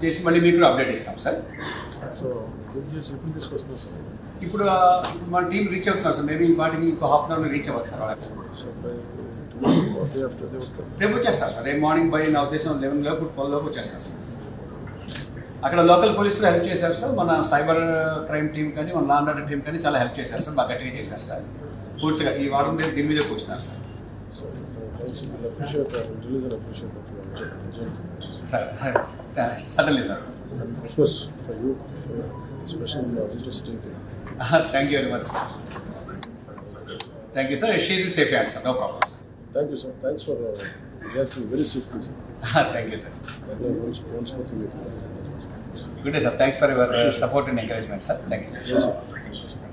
చేసి మళ్ళీ మీకు కూడా అప్డేట్ ఇస్తాం సార్ సో సార్ ఇప్పుడు ఆ, ఇప్పుడు మన టీం రీచ్ అవుతున్నారు సార్ మేబీ వాటికి ఇంకో హాఫ్ అన్ అవర్లో రీచ్ అవ్వచ్చు సార్ రేపు వచ్చేస్తారు సార్ రేపు మార్నింగ్ బై నా ఉద్దేశం లెవెన్ లోపు ట్వెల్వ్ లోపు వచ్చేస్తారు సార్ అక్కడ లోకల్ పోలీసులు హెల్ప్ చేశారు సార్ మన సైబర్ క్రైమ్ టీం కానీ మన లాండ్ ఆర్డర్ టీం కానీ చాలా హెల్ప్ చేశారు సార్ బాగా గట్టిగా చేశారు సార్ పూర్తిగా ఈ వారం మీద దీని మీద కూర్చున్నారు sir so certainly, sir. And of course, for you, for your special uh, interesting thing. Thank you very much, sir. Thank you, sir. She's a safe answer, no problem. Sir. Thank you, sir. Thanks for uh, very swiftly, sir. Uh-huh, thank you, sir. Once, once more you. Good day, sir. Thanks for your uh, support and encouragement, sir. Thank you, sir. Yes, sir.